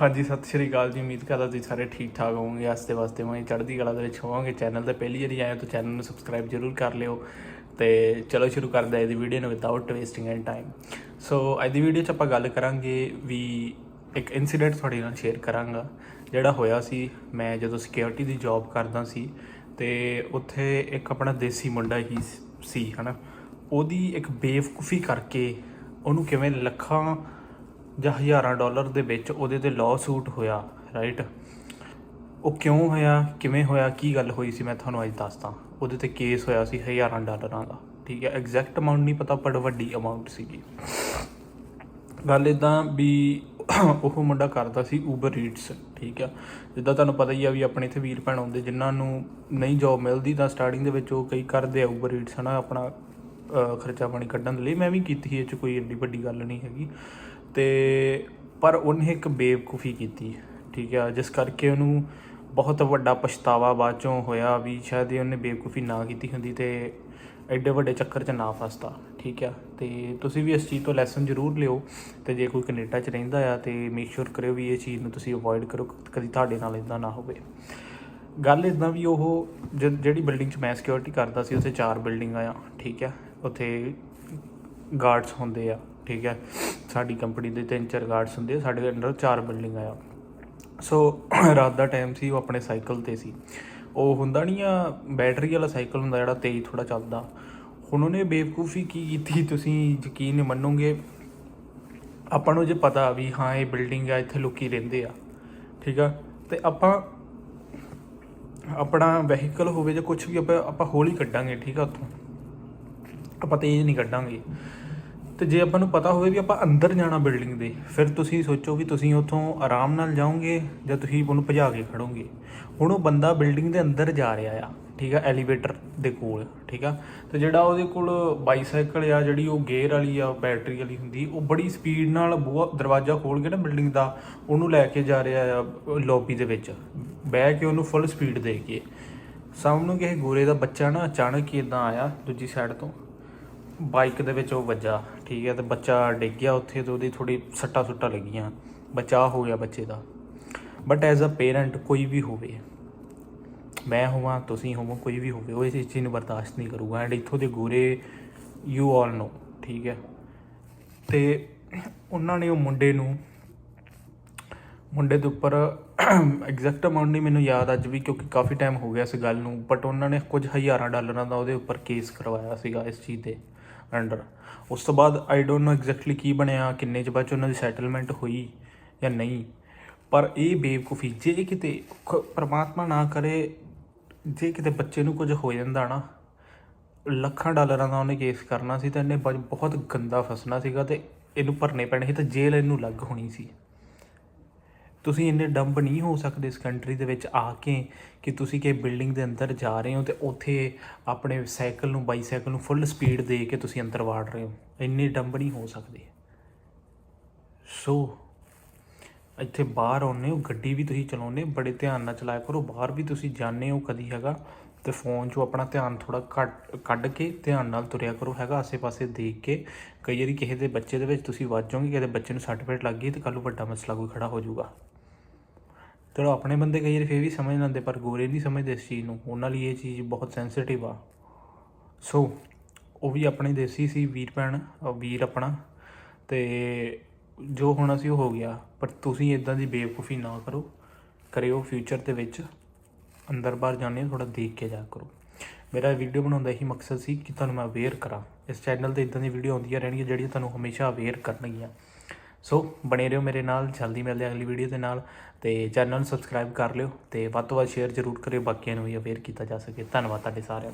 ਹਾਂਜੀ, ਸਤਿ ਸ਼੍ਰੀ ਅਕਾਲ ਜੀ। ਉਮੀਦ ਕਰਦਾ ਤੁਸੀਂ ਸਾਰੇ ਠੀਕ ਠਾਕ ਹੋਵੋਗੇ। ਆਸਤੇ ਵਾਸਤੇ ਮੈਂ ਚੜ੍ਹਦੀ ਕਲਾ ਦੇ ਵਿੱਚ ਹੋਵਾਂਗੇ ਚੈਨਲ ਤੇ। ਪਹਿਲੀ ਵਾਰੀ ਆਏ ਹੋ ਤਾਂ ਚੈਨਲ ਨੂੰ ਸਬਸਕ੍ਰਾਈਬ ਜ਼ਰੂਰ ਕਰ ਲਿਓ ਤੇ ਚਲੋ ਸ਼ੁਰੂ ਕਰਦੇ ਹਾਂ ਇਹਦੀ ਵੀਡੀਓ ਨੂੰ without wasting and time so ਅੱਜ ਦੀ ਵੀਡੀਓ 'ਚ ਆਪਾਂ ਗੱਲ ਕਰਾਂਗੇ ਵੀ ਇੱਕ ਇਨਸੀਡੈਂਟ ਤੁਹਾਡੇ ਨਾਲ ਸ਼ੇਅਰ ਕਰਾਂਗਾ, ਜਿਹੜਾ ਹੋਇਆ ਸੀ। ਮੈਂ ਜਦੋਂ ਸਿਕਿਉਰਿਟੀ ਦੀ ਜੌਬ ਕਰਦਾ ਸੀ ਤੇ ਉੱਥੇ ਇੱਕ ਆਪਣਾ ਦੇਸੀ ਮੁੰਡਾ ਹੀ ਸੀ, ਹਨਾ। ਉਹਦੀ ਇੱਕ ਬੇਵਕੂਫੀ ਕਰਕੇ ਉਹਨੂੰ ਕਿਵੇਂ ਲੱਖਾਂ ਜਾਂ ਹਜ਼ਾਰਾਂ ਡਾਲਰ ਦੇ ਵਿੱਚ ਉਹਦੇ ਤੇ ਲਾਅ ਸੂਟ ਹੋਇਆ ਰਾਈਟ ਉਹ ਕਿਉਂ ਹੋਇਆ, ਕਿਵੇਂ ਹੋਇਆ, ਕੀ ਗੱਲ ਹੋਈ ਸੀ ਮੈਂ ਤੁਹਾਨੂੰ ਅੱਜ ਦੱਸਦਾ। ਉਹਦੇ ਤੇ ਕੇਸ ਹੋਇਆ ਸੀ ਹਜ਼ਾਰਾਂ ਡਾਲਰਾਂ ਦਾ, ਠੀਕ ਹੈ? ਐਗਜ਼ੈਕਟ ਅਮਾਉਂਟ ਨਹੀਂ ਪਤਾ, ਪਰ ਵੱਡੀ ਅਮਾਉਂਟ ਸੀਗੀ। ਗੱਲ ਇਦਾਂ ਵੀ ਉਹ ਮੁੰਡਾ ਕਰਦਾ ਸੀ ਉਬਰ ਈਟਸ ਠੀਕ ਆ ਜਿੱਦਾਂ ਤੁਹਾਨੂੰ ਪਤਾ ਹੀ ਆ ਵੀ ਆਪਣੇ ਇੱਥੇ ਵੀਰ ਭੈਣ ਆਉਂਦੇ, ਜਿਨ੍ਹਾਂ ਨੂੰ ਨਹੀਂ ਜੌਬ ਮਿਲਦੀ ਤਾਂ ਸਟਾਰਟਿੰਗ ਦੇ ਵਿੱਚ ਉਹ ਕਈ ਕਰਦੇ ਆ ਉਬਰ ਈਟਸ ਹਨਾ? ਆਪਣਾ ਖਰਚਾ ਪਾਣੀ ਕੱਢਣ ਦੇ ਲਈ। ਮੈਂ ਵੀ ਕੀਤੀ ਸੀ, ਇਹ ਚ ਕੋਈ ਏਡੀ ਵੱਡੀ ਗੱਲ ਨਹੀਂ ਹੈਗੀ। ਤੇ ਪਰ ਉਹਨੇ ਇੱਕ ਬੇਵਕੂਫੀ ਕੀਤੀ, ਠੀਕ ਆ, ਜਿਸ ਕਰਕੇ ਉਹਨੂੰ ਬਹੁਤ ਵੱਡਾ ਪਛਤਾਵਾ ਬਾਅਦ ਚੋਂ ਹੋਇਆ ਵੀ ਸ਼ਾਇਦ ਇਹ ਉਹਨੇ ਬੇਵਕੂਫੀ ਨਾ ਕੀਤੀ ਹੁੰਦੀ ਤੇ ਐਡੇ ਵੱਡੇ ਚੱਕਰ 'ਚ ਨਾ ਫਸਦਾ, ਠੀਕ ਆ। ਤੇ ਤੁਸੀਂ ਵੀ ਇਸ ਚੀਜ਼ ਤੋਂ ਲੈਸਨ ਜ਼ਰੂਰ ਲਿਓ ਤੇ ਜੇ ਕੋਈ ਕੈਨੇਡਾ 'ਚ ਰਹਿੰਦਾ ਆ ਤੇ ਮੇਕ ਸ਼ੋਰ ਕਰਿਓ ਵੀ ਇਹ ਚੀਜ਼ ਨੂੰ ਤੁਸੀਂ ਅਵੋਇਡ ਕਰੋ, ਕਦੀ ਤੁਹਾਡੇ ਨਾਲ ਇਦਾਂ ਨਾ ਹੋਵੇ। ਗੱਲ ਇਦਾਂ ਵੀ ਉਹ ਜ- ਜਿਹੜੀ ਬਿਲਡਿੰਗ 'ਚ ਮੈਂ ਸਿਕਿਉਰਿਟੀ ਕਰਦਾ ਸੀ, ਉੱਥੇ ਚਾਰ ਬਿਲਡਿੰਗਾਂ ਆ, ਠੀਕ ਆ, ਉੱਥੇ ਗਾਰਡਸ ਹੁੰਦੇ ਆ। ਠੀਕ ਹੈ, ਸਾਡੀ ਕੰਪਨੀ ਦੇ ਤਿੰਨ ਚਾਰ ਗਾਰਡਸ ਹੁੰਦੇ ਆ, ਸਾਡੇ ਅੰਡਰ ਚਾਰ ਬਿਲਡਿੰਗਾਂ ਆ। ਸੋ ਰਾਤ ਦਾ ਟਾਈਮ ਸੀ, ਉਹ ਆਪਣੇ ਸਾਈਕਲ ਤੇ ਸੀ। ਉਹ ਹੁੰਦਾ ਨਹੀਂ ਆ ਬੈਟਰੀ ਵਾਲਾ ਸਾਈਕਲ ਹੁੰਦਾ ਜਿਹੜਾ ਤੇਜ਼ ਥੋੜਾ ਚੱਲਦਾ। ਹੁਣ ਉਹਨੇ ਬੇਵਕੂਫੀ ਕੀ ਕੀਤੀ, ਤੁਸੀਂ ਯਕੀਨ ਨਹੀਂ ਮੰਨੋਗੇ? ਆਪਾਂ ਨੂੰ ਜੇ ਪਤਾ ਵੀ ਹਾਂ, ਇਹ ਬਿਲਡਿੰਗ ਆ, ਇੱਥੇ ਲੋਕੀ ਰਹਿੰਦੇ ਆ, ਠੀਕ ਆ? ਤੇ ਆਪਾਂ, ਆਪਣਾ ਵਹੀਕਲ ਹੋਵੇ ਜਾਂ ਕੁਝ ਵੀ, ਆਪਾਂ ਆਪਾਂ ਹੌਲੀ ਕੱਢਾਂਗੇ, ਠੀਕ ਆ, ਉੱਥੋਂ। ਆਪਾਂ ਤੇਜ਼ ਨਹੀਂ ਕੱਢਾਂਗੇ। ਤੇ ਜੇ ਆਪਾਂ ਨੂੰ ਪਤਾ ਹੋਵੇ ਵੀ ਆਪਾਂ ਅੰਦਰ ਜਾਣਾ ਬਿਲਡਿੰਗ ਦੇ, ਫਿਰ ਤੁਸੀਂ ਸੋਚੋ ਵੀ ਤੁਸੀਂ ਉੱਥੋਂ ਆਰਾਮ ਨਾਲ ਜਾਓਗੇ ਜਾਂ ਤੁਸੀਂ ਉਹਨੂੰ ਭਜਾ ਕੇ ਖੜੋਗੇ। ਹੁਣ ਉਹ ਬੰਦਾ ਬਿਲਡਿੰਗ ਦੇ ਅੰਦਰ ਜਾ ਰਿਹਾ ਆ, ਠੀਕ ਆ, ਐਲੀਵੇਟਰ ਦੇ ਕੋਲ, ਠੀਕ ਆ? ਤੇ ਜਿਹੜਾ ਉਹਦੇ ਕੋਲ ਬਾਈਸਾਈਕਲ ਆ, ਜਿਹੜੀ ਉਹ ਗੇਅਰ ਵਾਲੀ ਆ, ਬੈਟਰੀ ਵਾਲੀ ਹੁੰਦੀ, ਉਹ ਬੜੀ ਸਪੀਡ ਨਾਲ ਬੂਹਾ ਦਰਵਾਜ਼ਾ ਖੋਲ ਕੇ ਨਾ ਬਿਲਡਿੰਗ ਦਾ, ਉਹਨੂੰ ਲੈ ਕੇ ਜਾ ਰਿਹਾ ਆ ਲੌਬੀ ਦੇ ਵਿੱਚ, ਬਹਿ ਕੇ ਉਹਨੂੰ ਫੁੱਲ ਸਪੀਡ ਦੇ ਕੇ। ਸਾਹਮਣੇ ਕਿਸੇ ਗੋਰੇ ਦਾ ਬੱਚਾ ਨਾ ਅਚਾਨਕ ਹੀ ਇਦਾਂ ਆਇਆ ਦੂਜੀ ਸਾਈਡ ਤੋਂ। ਬਾਈਕ ਦੇ ਵਿੱਚ ਉਹ ਵੱਜਾ। ਠੀਕ ਹੈ ਤੇ ਬੱਚਾ ਡਿੱਗ ਗਿਆ ਉੱਥੇ ਤੇ ਉਹਦੀ ਥੋੜੀ ਸੱਟਾ ਸੁੱਟਾਂ ਲੱਗੀਆਂ। ਬਚਾਅ ਹੋ ਗਿਆ ਬੱਚੇ ਦਾ। ਬਟ ਐਜ਼ ਅ ਪੇਰੈਂਟ ਕੋਈ ਵੀ ਹੋਵੇ, ਮੈਂ ਹੋਵਾਂ, ਤੁਸੀਂ ਹੋਵੋ, ਕੋਈ ਵੀ ਹੋਵੇ, ਉਹ ਇਸ ਚੀਜ਼ ਨੂੰ ਬਰਦਾਸ਼ਤ ਨਹੀਂ ਕਰੂਗਾ। ਐਂਡ ਇੱਥੋਂ ਦੇ ਗੋਰੇ ਯੂ ਆਲ ਨੋ ਠੀਕ ਹੈ। ਤੇ ਉਹਨਾਂ ਨੇ ਉਹ ਮੁੰਡੇ ਨੂੰ, ਮੁੰਡੇ ਦੇ ਉੱਪਰ ਐਗਜ਼ੈਕਟ ਅਮਾਉਂਟ ਨਹੀਂ ਮੈਨੂੰ ਯਾਦ ਅੱਜ ਵੀ, ਕਿਉਂਕਿ ਕਾਫੀ ਟਾਈਮ ਹੋ ਗਿਆ ਇਸ ਗੱਲ ਨੂੰ ਬਟ ਉਹਨਾਂ ਨੇ ਕੁਝ ਹਜ਼ਾਰਾਂ ਡਾਲਰਾਂ ਦਾ ਉਹਦੇ ਉੱਪਰ ਕੇਸ ਕਰਵਾਇਆ ਸੀਗਾ ਇਸ ਚੀਜ਼ 'ਤੇ। ਅੰਡਰ ਉਸ ਤੋਂ ਬਾਅਦ ਆਈ ਡੋਨਟ ਨੋ ਐਗਜ਼ੈਕਟਲੀ ਕੀ ਬਣਿਆ, ਕਿੰਨੇ ਚ ਬਾਅਦ 'ਚ ਉਹਨਾਂ ਦੀ ਸੈਟਲਮੈਂਟ ਹੋਈ ਜਾਂ ਨਹੀਂ। ਪਰ ਇਹ ਬੇਵਕੂਫੀ, ਜੇ ਕਿਤੇ ਖ- ਪ੍ਰਮਾਤਮਾ ਨਾ ਕਰੇ, ਜੇ ਕਿਤੇ ਬੱਚੇ ਨੂੰ ਕੁਝ ਹੋ ਜਾਂਦਾ ਨਾ, ਲੱਖਾਂ ਡਾਲਰਾਂ ਦਾ ਉਹਨੇ ਕੇਸ ਕਰਨਾ ਸੀ ਤਾਂ ਇਹਨੇ ਬ- ਬਹੁਤ ਗੰਦਾ ਫਸਣਾ ਸੀਗਾ ਤੇ ਇਹਨੂੰ ਭਰਨੇ ਪੈਣੇ ਸੀ ਤੇ ਜੇਲ੍ਹ ਇਹਨੂੰ ਲੱਗ ਹੋਣੀ ਸੀ। ਤੁਸੀਂ ਇੰਨੇ ਡੰਬ ਨਹੀਂ ਹੋ ਸਕਦੇ ਇਸ ਕੰਟਰੀ ਦੇ ਵਿੱਚ ਆ ਕੇ ਕਿ ਤੁਸੀਂ ਕਿ ਬਿਲਡਿੰਗ ਦੇ ਅੰਦਰ ਜਾ ਰਹੇ ਹੋ ਤੇ ਉੱਥੇ ਆਪਣੇ ਸਾਈਕਲ ਨੂੰ ਬਾਈਸਾਈਕਲ ਨੂੰ ਫੁੱਲ ਸਪੀਡ ਦੇ ਕੇ ਤੁਸੀਂ ਅੰਦਰ ਵਾੜ ਰਹੇ ਹੋ। ਇੰਨੇ ਡੰਬ ਨਹੀਂ ਹੋ ਸਕਦੇ। ਸੋ ਇੱਥੇ ਬਾਹਰ ਆਉਂਦੇ ਹੋ, ਗੱਡੀ ਵੀ ਤੁਸੀਂ ਚਲਾਉਂਦੇ ਬੜੇ ਧਿਆਨ ਨਾਲ ਚਲਾਇਆ ਕਰੋ। ਬਾਹਰ ਵੀ ਤੁਸੀਂ ਜਾਂਦੇ ਹੋ ਕਦੀ ਹੈਗਾ ਤੇ ਫੋਨ 'ਚੋਂ ਆਪਣਾ ਧਿਆਨ ਥੋੜਾ ਕੱਢ ਕੇ ਧਿਆਨ ਨਾਲ ਤੁਰਿਆ ਕਰੋ ਹੈਗਾ ਆਸੇ-ਪਾਸੇ ਦੇਖ ਕੇ। ਕਈ ਵਾਰੀ ਕਿਸੇ ਦੇ ਬੱਚੇ ਦੇ ਵਿੱਚ ਤੁਸੀਂ ਵੱਜ ਜਾਓਗੇ, ਕਿਸੇ ਬੱਚੇ ਨੂੰ ਸੱਟ ਫੇਟ ਲੱਗ ਗਈ ਤੇ ਕੱਲ ਨੂੰ ਵੱਡਾ ਮਸਲਾ ਕੋਈ ਖੜਾ ਹੋ ਜਾਊਗਾ। ਚਲੋ ਆਪਣੇ ਬੰਦੇ ਕਈ ਵਾਰੀ ਫੇਰ ਵੀ ਸਮਝ ਲੈਂਦੇ, ਪਰ ਗੋਰੇ ਨਹੀਂ ਸਮਝਦੇ ਇਸ ਚੀਜ਼ ਨੂੰ। ਉਹਨਾਂ ਲਈ ਇਹ ਚੀਜ਼ ਬਹੁਤ ਸੈਂਸਿਟਿਵ ਆ। ਸੋ ਉਹ ਵੀ ਆਪਣੇ ਦੇਸੀ ਸੀ, ਵੀਰ ਭੈਣ ਵੀਰ ਆਪਣਾ। ਤੇ ਜੋ ਹੋਣਾ ਸੀ ਉਹ ਹੋ ਗਿਆ, ਪਰ ਤੁਸੀਂ ਇਦਾਂ ਦੀ ਬੇਵਕੂਫੀ ਨਾ ਕਰੋ। ਕਰਿਓ ਫਿਊਚਰ ਦੇ ਵਿੱਚ। ਅੰਦਰ ਬਾਹਰ ਜਾਂਦੇ ਥੋੜਾ ਦੇਖ ਕੇ ਜਾ ਕਰੋ। ਮੇਰਾ ਵੀਡੀਓ ਬਣਾਉਣ ਦਾ ਇਹੀ ਮਕਸਦ ਸੀ ਕਿ ਤੁਹਾਨੂੰ ਮੈਂ ਅਵੇਅਰ ਕਰਾਂ। ਇਸ ਚੈਨਲ ਤੇ ਇਦਾਂ ਦੀ ਵੀਡੀਓ ਆਉਂਦੀਆਂ ਰਹਿਣਗੀਆਂ, ਜਿਹੜੀਆਂ ਤੁਹਾਨੂੰ ਹਮੇਸ਼ਾ ਅਵੇਅਰ ਕਰਨਗੀਆਂ। ਸੋ ਬਣੇ ਰਹੋ ਮੇਰੇ ਨਾਲ, ਜਲਦੀ ਮਿਲਦੇ ਅਗਲੀ ਵੀਡੀਓ ਦੇ ਨਾਲ ਤੇ ਚੈਨਲ ਨੂੰ ਸਬਸਕ੍ਰਾਈਬ ਕਰ ਲਿਓ ਤੇ ਵੱਧ ਤੋਂ ਵੱਧ ਸ਼ੇਅਰ ਜ਼ਰੂਰ ਕਰਿਓ, ਬਾਕੀਆਂ ਨੂੰ ਵੀ ਅਵੇਅਰ ਕੀਤਾ ਜਾ ਸਕੇ। ਧੰਨਵਾਦ ਤੁਹਾਡੇ ਸਾਰਿਆਂ ਦਾ।